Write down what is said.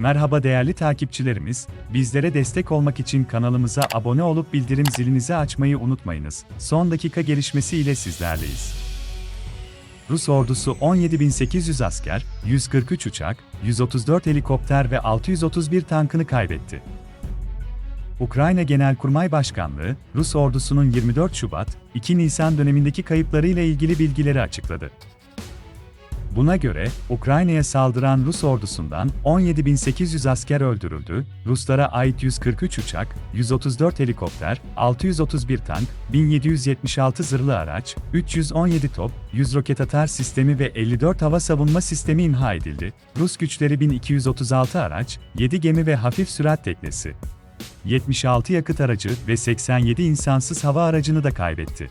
Merhaba değerli takipçilerimiz, bizlere destek olmak için kanalımıza abone olup bildirim zilinizi açmayı unutmayınız. Son dakika gelişmesi ile sizlerleyiz. Rus ordusu 17.800 asker, 143 uçak, 134 helikopter ve 631 tankını kaybetti. Ukrayna Genelkurmay Başkanlığı, Rus ordusunun 24 Şubat, 2 Nisan dönemindeki kayıplarıyla ilgili bilgileri açıkladı. Buna göre, Ukrayna'ya saldıran Rus ordusundan 17.800 asker öldürüldü, Ruslara ait 143 uçak, 134 helikopter, 631 tank, 1776 zırhlı araç, 317 top, 100 roket atar sistemi ve 54 hava savunma sistemi imha edildi. Rus güçleri 1236 araç, 7 gemi ve hafif sürat teknesi, 76 yakıt aracı ve 87 insansız hava aracını da kaybetti.